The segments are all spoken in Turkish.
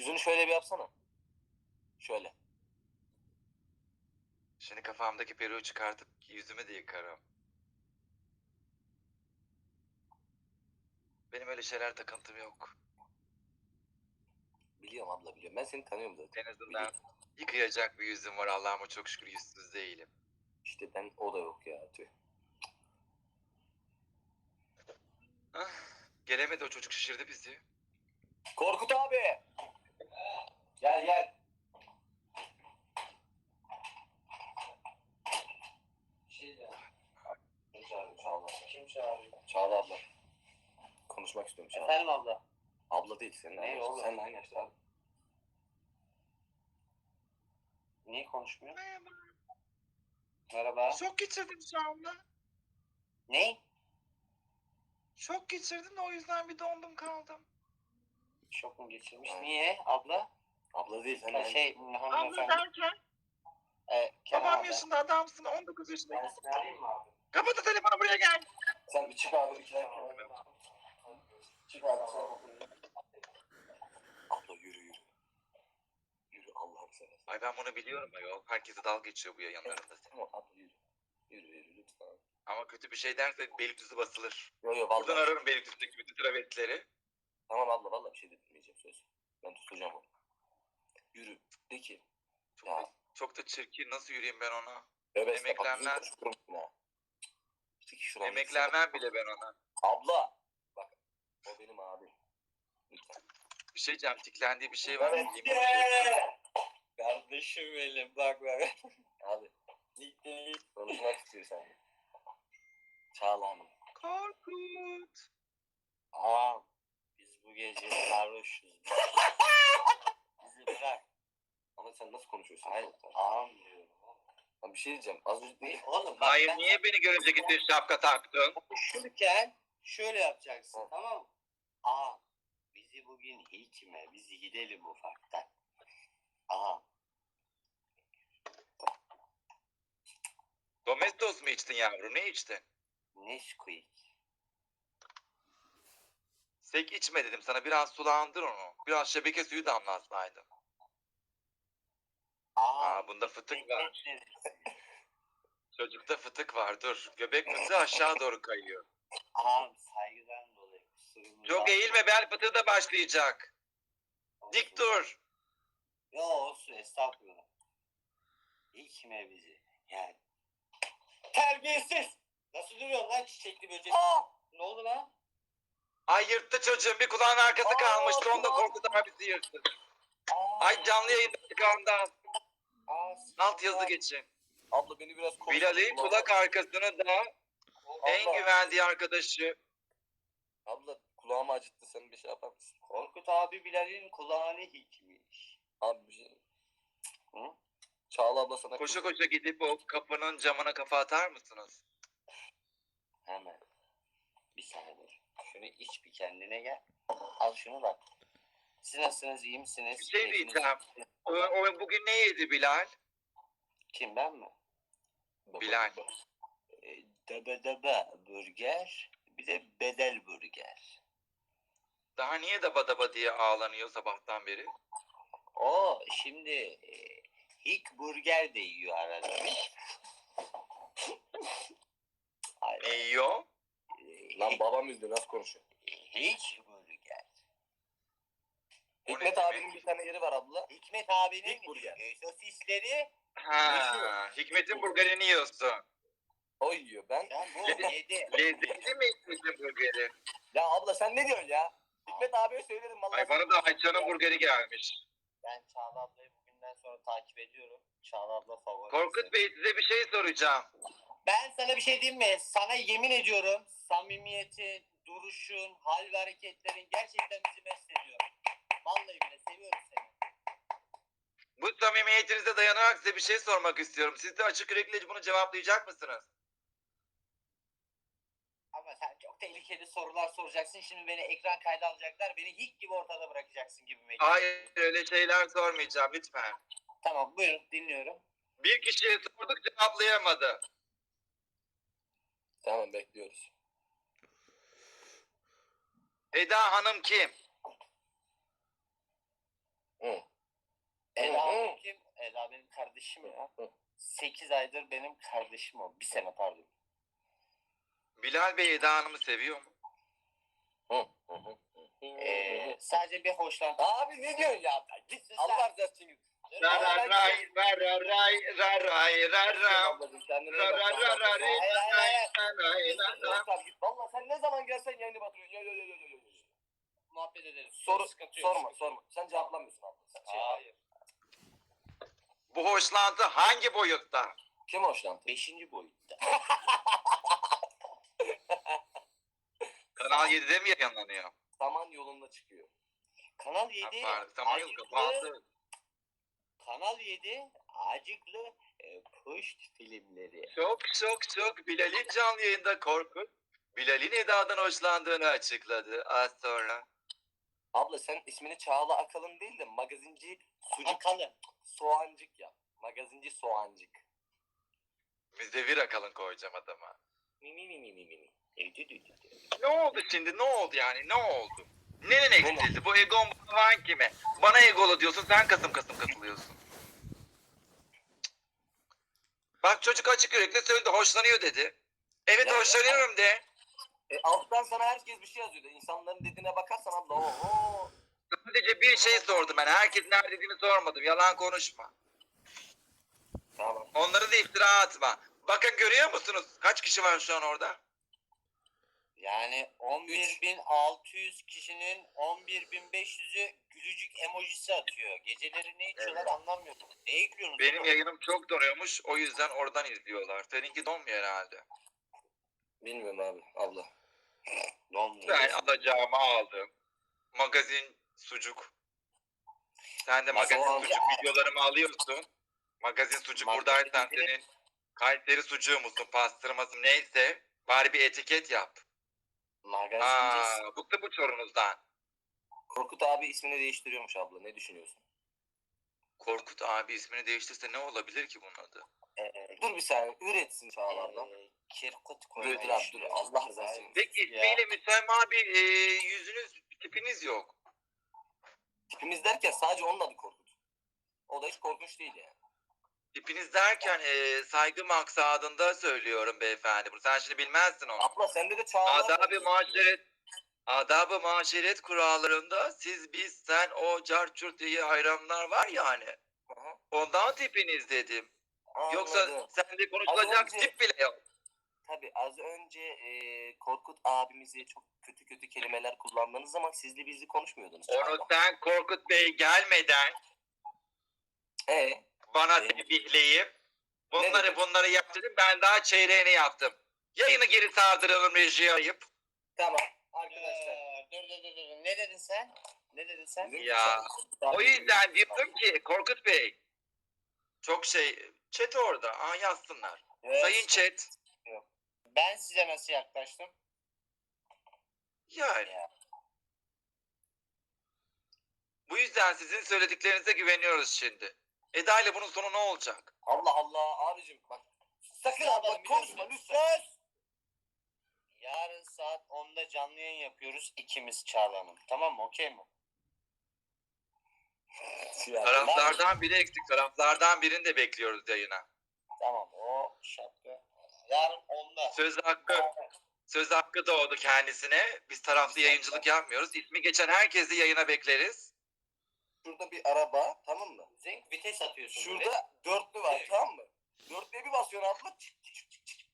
Yüzünü şöyle bir yapsana. Şöyle. Şimdi kafamdaki peruğu çıkartıp yüzümü de yıkarım. Benim öyle şeyler takıntım yok. Biliyorum abla biliyorum. Ben seni tanıyorum zaten. En azından yıkayacak bir yüzüm var. Allah'ıma çok şükür yüzsüz değilim. İşte ben o da yok ya. Tüh. Ah, gelemedi o çocuk şişirdi bizi. Korkut abi. Gel gel. Şey de. Kim çağırıyor Çağla? Kim çağırıyor? Çağla abla. Konuşmak istiyorum Çağla. Efendim abla. Abla değil senin Ne oğlum? Seninle aynı yaşta abi. Niye konuşmuyor? Merhaba. Şok geçirdim şu anda. Ne? Şok geçirdim de o yüzden bir dondum kaldım. Şok mu geçirmiş? Niye abla? Abla değil Ha, aynı şey Abla hanımefendi. derken E, Kenan babam abi. yaşında adamsın 19 yaşında. Ben seni mı abi? Kapat o telefonu buraya gel. Sen bir çık abi iki dakika. Çık abi sen otur. Abla yürü yürü. Yürü Allah'ını seversen. Ay ben bunu biliyorum ayol. Herkese dalga geçiyor bu yayınlarında. Tamam abla yürü. Yürü yürü lütfen. Ama kötü bir şey derse Beylikdüzü basılır. Yo yo Buradan vallahi. ararım Beylikdüzü'ndeki bütün travetleri. Tamam abla vallahi bir şey demeyeceğim söz. Ben tutacağım onu. Yürü. De ki. Çok, Ya. da, çok da çirkin. Nasıl yürüyeyim ben ona? Konuşturum ha. İşte Emeklenmem bile ben ona. Abla. Bak. O benim. Lütfen. Bir şey diyeceğim. Tiklendiği bir şey var mı? Evet. Kardeşim benim bak bak. Abi. Gitti. Konuşmak istiyor seninle. Çağla Hanım. Korkut. Ağam. Biz bu gece sarhoşuz. Bizi bırak. Ama sen nasıl konuşuyorsun? Hayır ağam diyorum. Lan bir şey diyeceğim. Az önce Ne? Oğlum bak Hayır niye beni görünce gittin şapka taktın? konuşurken şöyle yapacaksın tamam mı? Ağam. Bizi bugün içme. Bizi gidelim ufaktan. Ağam. Domestos mu içtin yavrum? Ne içtin? Nesquik. Sek içme dedim sana. Biraz sulandır onu. Biraz şebeke suyu damlatsaydın. Ağam. Aa bunda fıtık var. Çocukta fıtık var. Dur. Göbek fıtığı aşağı doğru kayıyor. Ağam saygıdan dolayı kusurumuza... Çok eğilme bel fıtığı da başlayacak. Dik dur. Yo olsun estağfurullah. İçme bizi. Yani. Terbiyesiz. Nasıl duruyorsun lan çiçekli böcek? Aa! Ne oldu lan? Ay yırttı çocuğun bir kulağın arkası Aa, kalmıştı. Onu da. Korkut abisi yırttı. Aa! Ay canlı yayında tıkandan. Aa, Alt yazı geçin. Abla beni biraz korkut. Bilal'in kulak arkasını da en Abla. güvendiği arkadaşı. Abla kulağımı acıttı. Sen bir şey yapar mısın? Korkut abi Bilal'in kulağını hikmiş. Abi bir şey. Hı? Çağla abla sana Koşa koşa gidip o kapının camına kafa atar mısınız? Hemen. Bir saniye. Şunu iç bir kendine gel. Al şunu da. Siz nasılsınız? iyi misiniz? Bir şey Keyfiniz- diyeceğim. O, o bugün ne yedi Bilal? Kim ben mi? Bilal. Debe debe burger. Bir de bedel burger. Daha niye daba daba diye ağlanıyor sabahtan beri? O şimdi e, Hick burger de yiyor arada. bir. Ne yiyor? e, Lan babam izliyor nasıl konuşuyor? Hick burger. O ne Hikmet demek? abinin bir tane yeri var abla. Hikmet abinin Hick burger. e, sosisleri Ha, Hikmet'in burgerini yiyorsun. O yiyor ben. ya bu Yedi. Lezzetli mi Hikmet'in burgeri? Ya abla sen ne diyorsun ya? Hikmet abiye söylerim vallahi. Ay bana da Ayça'nın burgeri gelmiş. Ben Çağla ablayı bugünden sonra takip ediyorum. Çağla abla favori. Korkut Bey size bir şey soracağım. Ben sana bir şey diyeyim mi? Sana yemin ediyorum samimiyetin, duruşun, hal ve hareketlerin gerçekten bizi mest ediyor. Vallahi bile seviyorum seni. Bu samimiyetinize dayanarak size bir şey sormak istiyorum. Siz de açık yürekli bunu cevaplayacak mısınız? Ama sen çok tehlikeli sorular soracaksın. Şimdi beni ekran kaydı alacaklar. Beni hiç gibi ortada bırakacaksın gibi mi? Hayır öyle şeyler sormayacağım lütfen. Tamam buyurun dinliyorum. Bir kişiye sorduk cevaplayamadı. Tamam bekliyoruz. Eda Hanım kim? Hı. Ela kim? Ela benim kardeşim ya. 8 aydır benim kardeşim o. Bir sene pardon. Bilal Bey Eda Hanım'ı seviyor mu? Hı, hı, hı, hı. Ee, sadece bir hoşlantı. Abi ne diyorsun ya? Git Allah razı olsun. Ra ra ray ra ra ray ra ray ra ra. Ablacığım kendine Ra ra ra ra ri Hayır, hayır, hayır. ra ray ra ra. Tamam git. Valla sen ne zaman gelsen yayını batırıyorsun. Yo yo yo yo yo. Muhabbet ederiz. Soru, Sıkıntı yok, sorma sorma. Sen cevaplamıyorsun abla. Sen şey- Hayır. Bu hoşlantı hangi boyutta? Kim hoşlandı? Beşinci boyutta. Kanal 7'de mi yayınlanıyor? Saman yolunda çıkıyor. Kanal 7 Pardon, Tamam yok acıklı, kapandı. Kanal 7 acıklı e, puşt filmleri. Çok çok çok Bilal'in canlı yayında Korkut. Bilal'in Eda'dan hoşlandığını açıkladı az sonra. Abla sen ismini Çağla Akalın değil de magazinci sucuk Akalın. soğancık yap. Magazinci soğancık. Müzdevir akalın koyacağım adama. Mi mi mi mi mi mi mi. Ne oldu şimdi ne oldu yani ne oldu? Nenin eksildi? Bu egon falan kime? Bana egolu diyorsun sen kasım kasım katılıyorsun. Bak çocuk açık yürekli söyledi hoşlanıyor dedi. Evet Ya- hoşlanıyorum de. E, alttan sana herkes bir şey yazıyordu. İnsanların dediğine bakarsan abla oho. Sadece bir şey sordum ben. Herkesin nerede dediğini sormadım. Yalan konuşma. Tamam. Onları da iftira atma. Bakın görüyor musunuz? Kaç kişi var şu an orada? Yani 11.600 kişinin 11.500'ü gülücük emojisi atıyor. Geceleri ne içiyorlar anlamıyorum. Neye gülüyorsunuz? Benim yayınım çok donuyormuş. O yüzden oradan izliyorlar. Seninki donmuyor herhalde. Bilmiyorum abi abla. Donmuyor. Ben alacağımı aldım. Magazin sucuk. Sen de magazin Nasıl sucuk videolarımı alıyorsun. Magazin sucuk Magazin buradaysan senin Kayseri sucuğu musun, pastırması neyse bari bir etiket yap. Magazinci. Aa, bıktım bu çorunuzdan. Korkut abi ismini değiştiriyormuş abla. Ne düşünüyorsun? Korkut abi ismini değiştirse ne olabilir ki bunun adı? Ee, Dur bir saniye. Üretsin Çağla abla. e, Kirkut Dur dur dur. Allah rızası için. Peki Ya. ismiyle müsemma abi e, yüzünüz, tipiniz yok. Tipimiz derken sadece onun adı Korkut. O da hiç korkunç değil yani. Tipiniz derken e, saygı maksadında söylüyorum beyefendi. Bunu sen şimdi bilmezsin onu. Abla sende de Çağla Adab-ı maşeret Adab-ı maşeret kurallarında siz biz sen o carçurt diye hayranlar var ya hani. Aha, Ondan tipiniz dedim. Yoksa anladım. sende konuşulacak önce- tip bile yok. Tabii az önce e, Korkut abimize çok kötü kötü kelimeler kullandığınız zaman sizli bizli konuşmuyordunuz. Onu sen Korkut Bey gelmeden E, bana Evet. tembihleyip bunları Evet. bunları yap dedim. Ben daha çeyreğini yaptım. Yayını geri sardıralım rejiye ayıp. tamam. Arkadaşlar. dur dur dur dur. Ne dedin sen? Ne dedin sen? Ya, O yüzden diyorum ki Korkut Bey çok şey chat orada. Aa yazsınlar. Evet. Sayın chat. Ben size nasıl yaklaştım? Yani. Ya. Bu yüzden sizin söylediklerinize güveniyoruz şimdi. Eda ile bunun sonu ne olacak? Allah Allah abicim bak. Sakın abla yapalım konuşma lütfen. Yarın saat 10'da canlı yayın yapıyoruz ikimiz Çağla Hanım. Tamam mı? Okey mi? Taraflardan biri eksik. Taraflardan birini de bekliyoruz yayına. Tamam o şapka. Yarın 10'da. Söz hakkı söz hakkı doğdu kendisine. Biz taraflı yayıncılık yapmıyoruz. İsmi geçen herkesi yayına bekleriz. Şurada bir araba tamam mı? Zenk vites atıyorsun. böyle. Şurada dörtlü var Evet. tamam mı? Dörtlüye bir basıyorsun çık, çık, çık, çık, çık.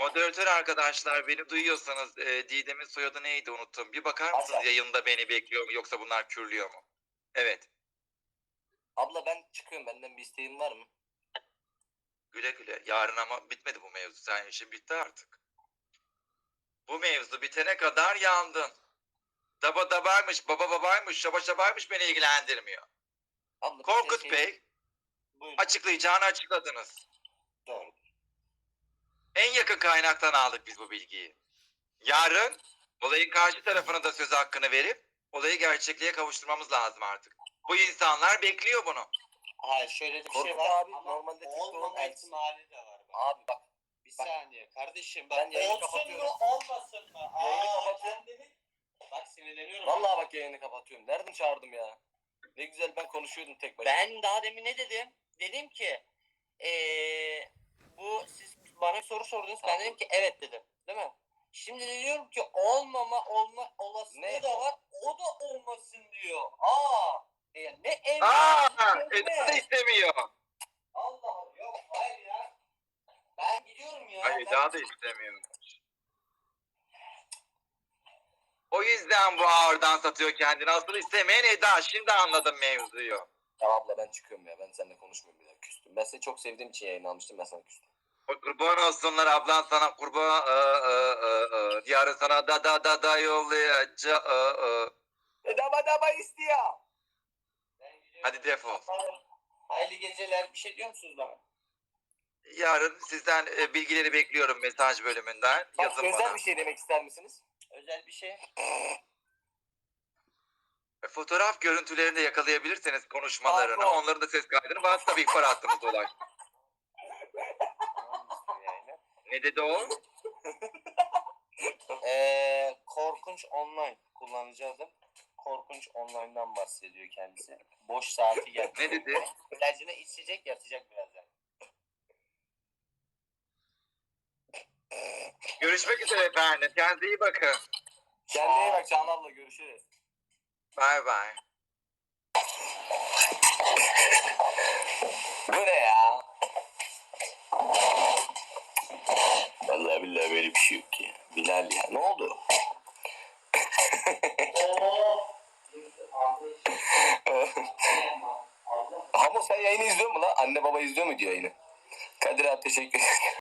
Moderatör arkadaşlar beni duyuyorsanız e, Didem'in soyadı neydi unuttum. Bir bakar mısınız Hasan. yayında beni bekliyor mu yoksa bunlar kürlüyor mu? Evet. Abla ben çıkıyorum. Benden bir isteğin var mı? Güle güle. Yarın ama bitmedi bu mevzu. Sen işin bitti artık. Bu mevzu bitene kadar yandın. Daba dabaymış, baba babaymış, şaba şabaymış beni ilgilendirmiyor. Abla bir Korkut şey- Bey Buyurun. açıklayacağını açıkladınız. En yakın kaynaktan aldık biz bu bilgiyi. Yarın olayın karşı tarafına da söz hakkını verip olayı gerçekliğe kavuşturmamız lazım artık. Bu insanlar bekliyor bunu. Hayır şöyle bir Korkut şey var. abi ama normalde TikTok'un olmama elçisi. ihtimali de var. Bak. Abi bak. Bir Bak. saniye kardeşim Ben bak yayını olsun kapatıyorum. mu olmasın mı? Yayını Aa, kapatıyorum. kendini... Bak sinirleniyorum. bak yayını kapatıyorum. Nereden çağırdım ya? Ne güzel ben konuşuyordum tek başıma. Ben daha demin ne dedim? Dedim ki eee bu siz bana soru sordunuz. Ben dedim ki evet dedim. Değil mi? Şimdi de diyorum ki olmama olma olasılığı Ne? da var. O da olmasın diyor. Aa! E, ne ev Aa? Eda da istemiyor. Allah Allah yok hayır ya. Ben gidiyorum ya. Ay Ben- Eda da istemiyor. O yüzden bu ağırdan satıyor kendini. Asıl istemeyen Eda. Şimdi anladım mevzuyu. Ya abla ben çıkıyorum ya. Ben seninle konuşmuyorum bir daha. Küstüm. Ben seni çok sevdiğim için yayın almıştım. Ben sana küstüm. Kurban olsunlar ablan sana kurban. Aa, aa, aa, aa. Yarın sana da da da da yollayacağım. Aa, aa. Daba daba istiyor. Ben gidiyorum. Hadi defol. Hayırlı geceler. Bir şey diyor musunuz bana? Yarın sizden e, bilgileri bekliyorum mesaj bölümünden. Bak, Yazın özel bana. bir şey demek ister misiniz? Özel bir şey. E, Fotoğraf görüntülerini de yakalayabilirseniz konuşmalarını. Pardon. Onların da ses kaydını WhatsApp ihbar hattımıza ulaş. Ne dedi o? Ee, Korkunç Online kullanıcı adım. Korkunç Online'dan bahsediyor kendisi. Boş saati geldi. Ne dedi? İlacını içecek yatacak birazdan. Görüşmek üzere efendim. Kendinize iyi bakın. Kendine iyi bak Canan abla. Görüşürüz. Bye bye. Bu ne ya? Vallahi billahi böyle bir şey yok ya. Bilal ya. Ne oldu? Ama sen yayını izliyor mu lan? Anne baba izliyor mu diyor yayını? Kadir abi teşekkür ederim.